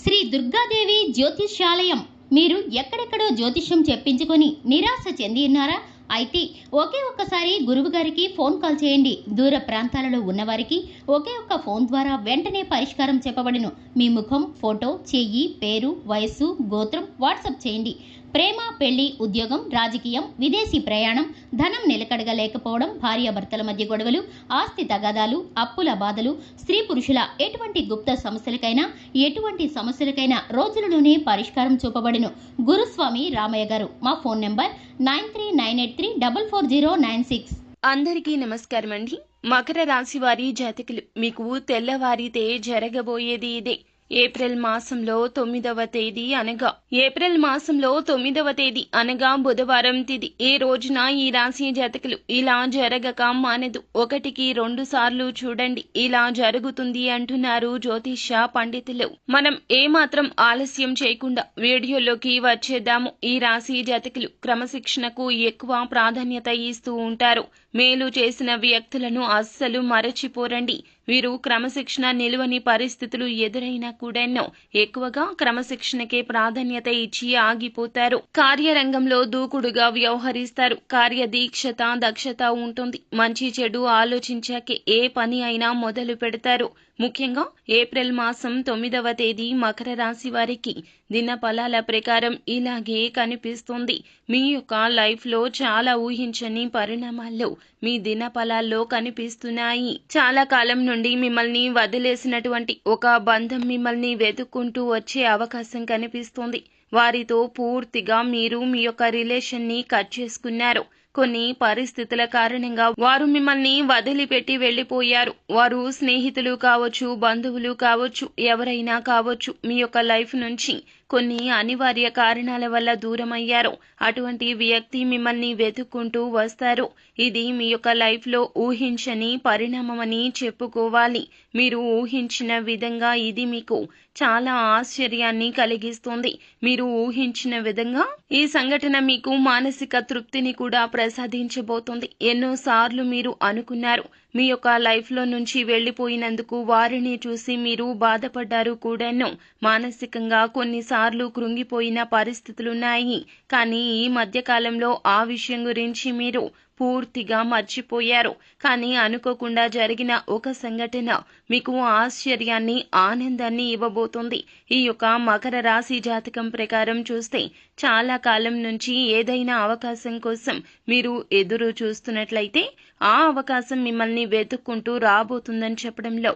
శ్రీ దుర్గాదేవి జ్యోతిష్యాలయం. మీరు ఎక్కడెక్కడో జ్యోతిష్యం చెప్పించుకొని నిరాశ చెంది ఉన్నారా? అయితే ఒకే ఒక్కసారి గురువు గారికి ఫోన్ కాల్ చేయండి. దూర ప్రాంతాలలో ఉన్నవారికి ఒకే ఒక్క ఫోన్ ద్వారా వెంటనే పరిష్కారం చెప్పబడును. మీ ముఖం ఫోటో చెయ్యి పేరు వయస్సు గోత్రం వాట్సాప్ చేయండి. ప్రేమ పెళ్ళి ఉద్యోగం రాజకీయం విదేశీ ప్రయాణం ధనం నిలకడగా లేకపోవడం భార్యాభర్తల మధ్య గొడవలు ఆస్తి తగాదాలు అప్పుల బాధలు స్త్రీ పురుషుల ఎటువంటి గుప్త సమస్యలకైనా ఎటువంటి సమస్యలకైనా రోజులలోనే పరిష్కారం చూపబడును. గురుస్వామి రామయ్య గారు మా phone number nine three nine eight three double four zero nine six. అందరికీ నమస్కారం అండి మకర రాశి వారి జాతకులు మీకు తెల్లవారితే జరగబోయేది ఇదే. ఏప్రిల్ మాసంలో తొమ్మిదవ తేదీ అనగా ఏప్రిల్ మాసంలో తొమ్మిదవ తేదీ అనగా బుధవారం తిది. ఈ రోజున ఈ రాశి జాతకులు ఇలా జరగక మానదు? ఒకటికి రెండు సార్లు చూడండి. ఇలా జరుగుతుంది అంటున్నారు జ్యోతిష పండితులు. మనం ఏమాత్రం ఆలస్యం చేయకుండా వీడియోలోకి వచ్చేద్దాము. ఈ రాశి జాతకులు క్రమశిక్షణకు ఎక్కువ ప్రాధాన్యత ఇస్తూ ఉంటారు. మేలు చేసిన వ్యక్తులను అస్సలు మరచిపోరండి. వీరు క్రమశిక్షణ నిలువని పరిస్థితులు ఎదురైనా కూడాను ఎక్కువగా క్రమశిక్షణకే ప్రాధాన్యత ఇచ్చి ఆగిపోతారు. కార్యరంగంలో దూకుడుగా వ్యవహరిస్తారు. కార్యదీక్షత దక్షత ఉంటుంది. మంచి చెడు ఆలోచించాకే ఏ పని అయినా మొదలు పెడతారు. ముఖ్యంగా ఏప్రిల్ మాసం తొమ్మిదవ తేదీ మకర రాశి వారికి దిన ఫలాల ప్రకారం ఇలాగే కనిపిస్తుంది. మీ యొక్క లైఫ్లో చాలా ఊహించని పరిణామాల్లో మీ దిన ఫలాల్లో కనిపిస్తున్నాయి. చాలా కాలం నుండి మిమ్మల్ని వదిలేసినటువంటి ఒక బంధం మిమ్మల్ని వెతుక్కుంటూ వచ్చే అవకాశం కనిపిస్తుంది. వారితో పూర్తిగా మీరు మీ యొక్క రిలేషన్ని కట్ చేసుకున్నారు. కొన్ని పరిస్థితుల కారణంగా వారు మిమ్మల్ని వదిలిపెట్టి వెళ్ళిపోయారు వారు స్నేహితులు కావచ్చు బంధువులు కావచ్చు ఎవరైనా కావచ్చు మీ యొక్క లైఫ్ నుంచి కొన్ని అనివార్య కారణాల వల్ల దూరమయ్యారు. అటువంటి వ్యక్తి మిమ్మల్ని వెతుక్కుంటూ వస్తారు. ఇది మీ యొక్క లైఫ్లో ఊహించని పరిణామమని చెప్పుకోవాలి. మీరు ఊహించిన విధంగా ఇది మీకు చాలా ఆశ్చర్యాన్ని కలిగిస్తుంది. మీరు ఊహించిన విధంగా ఈ సంఘటన మీకు మానసిక తృప్తిని కూడా ప్రసాదించబోతుంది. ఎన్నోసార్లు మీరు అనుకున్నారు మీ యొక్క లైఫ్లో నుంచి వెళ్ళిపోయినందుకు వారిని చూసి మీరు బాధపడ్డారు కూడాను. మానసికంగా కొన్నిసార్లు కృంగిపోయిన పరిస్థితులున్నాయి. కానీ ఈ మధ్య కాలంలో ఆ విషయం గురించి మీరు పూర్తిగా మర్చిపోయారు. కానీ అనుకోకుండా జరిగిన ఒక సంఘటన మీకు ఆశ్చర్యాన్ని ఆనందాన్ని ఇవ్వబోతుంది. ఈ యొక్క మకర రాశి జాతకం ప్రకారం చూస్తే చాలా కాలం నుంచి ఏదైనా అవకాశం కోసం మీరు ఎదురు చూస్తున్నట్లయితే ఆ అవకాశం మిమ్మల్ని వెతుక్కుంటూ రాబోతుందని చెప్పడంలో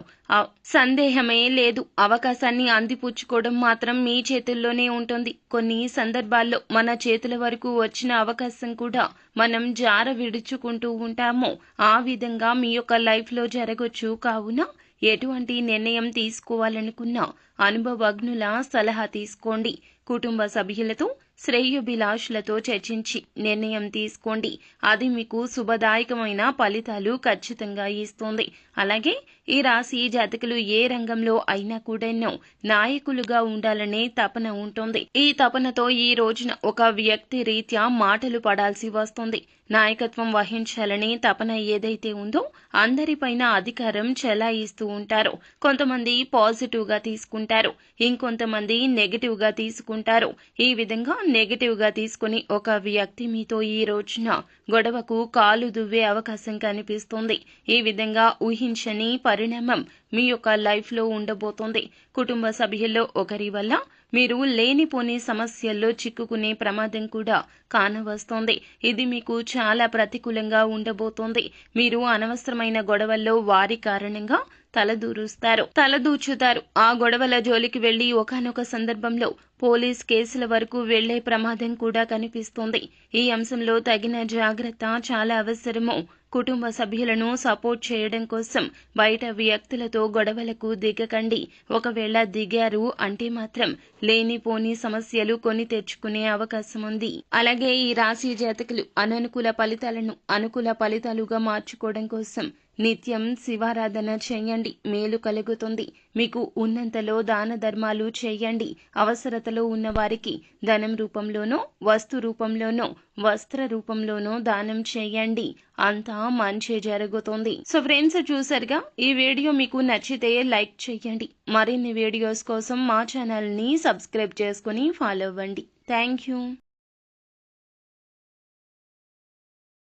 సందేహమే లేదు. అవకాశాన్ని అందిపుచ్చుకోవడం మాత్రం మీ చేతుల్లోనే ఉంటుంది. కొన్ని సందర్భాల్లో మన చేతుల వరకు వచ్చిన అవకాశం కూడా మనం జార విడుచుకుంటూ ఉంటాము. ఆ విధంగా మీ యొక్క లైఫ్లో జరగొచ్చు. కావున ఎటువంటి నిర్ణయం తీసుకోవాలనుకున్నా అనుభవజ్ఞుల సలహా తీసుకోండి. కుటుంబ సభ్యులతో శ్రేయోభిలాషులతో చర్చించి నిర్ణయం తీసుకోండి. అది మీకు శుభదాయకమైన ఫలితాలు ఖచ్చితంగా ఇస్తుంది. అలాగే ఈ రాశి జాతకులు ఏ రంగంలో అయినా కూడాను నాయకులుగా ఉండాలనే తపన ఉంటుంది. ఈ తపనతో ఈ రోజున ఒక వ్యక్తి రీత్యా మాటలు పడాల్సి వస్తుంది. నాయకత్వం వహించాలనే తపన ఏదైతే ఉందో అందరిపైన అధికారం చెలాయిస్తూ ఉంటారు. కొంతమంది పాజిటివ్గా తీసుకుంటారు. ఇంకొంతమంది నెగటివ్గా తీసుకుంటారు. ఈ విధంగా నెగిటివ్గా తీసుకుని ఒక వ్యక్తి మీతో ఈ రోజున గొడవకు కాలు దువ్వే అవకాశం కనిపిస్తుంది. ఈ విధంగా ఊహించని పరిణామం మీ యొక్క లైఫ్లో ఉండబోతోంది. కుటుంబ సభ్యుల్లో ఒకరి వల్ల మీరు లేనిపోని సమస్యల్లో చిక్కుకునే ప్రమాదం కూడా కానవస్తోంది. ఇది మీకు చాలా ప్రతికూలంగా ఉండబోతోంది. మీరు అనవసరమైన గొడవల్లో వారి కారణంగా తలదూరుస్తారు. తలదూచుతారు. ఆ గొడవల జోలికి వెళ్ళి ఒకనొక సందర్భంలో పోలీస్ కేసుల వరకు వెళ్ళే ప్రమాదం కూడా కనిపిస్తోంది. ఈ అంశంలో తగిన జాగ్రత్త చాలా అవసరము. కుటుంబ సభ్యులను సపోర్ట్ చేయడం కోసం బయట వ్యక్తులతో గొడవలకు దిగకండి. ఒకవేళ దిగారు అంటే మాత్రం లేనిపోని సమస్యలు కొని తెచ్చుకునే అవకాశం ఉంది. అలాగే ఈ రాశి జాతకులు అననుకూల ఫలితాలను అనుకూల ఫలితాలుగా మార్చుకోవడం కోసం నిత్యం శివారాధన చేయండి. మేలు కలుగుతుంది. మీకు ఉన్నంతలో దాన ధర్మాలు చేయండి. అవసరతలో ఉన్నవారికి ధనం రూపంలోనో వస్తు రూపంలోనో వస్త్ర రూపంలోనో దానం చేయండి. అంతా మంచి జరుగుతుంది. సో ఫ్రెండ్స్ చూసారుగా ఈ వీడియో మీకు నచ్చితే లైక్ చేయండి. మరిన్ని వీడియోస్ కోసం మా ఛానల్ని సబ్స్క్రైబ్ చేసుకుని ఫాలో అవ్వండి. Thank you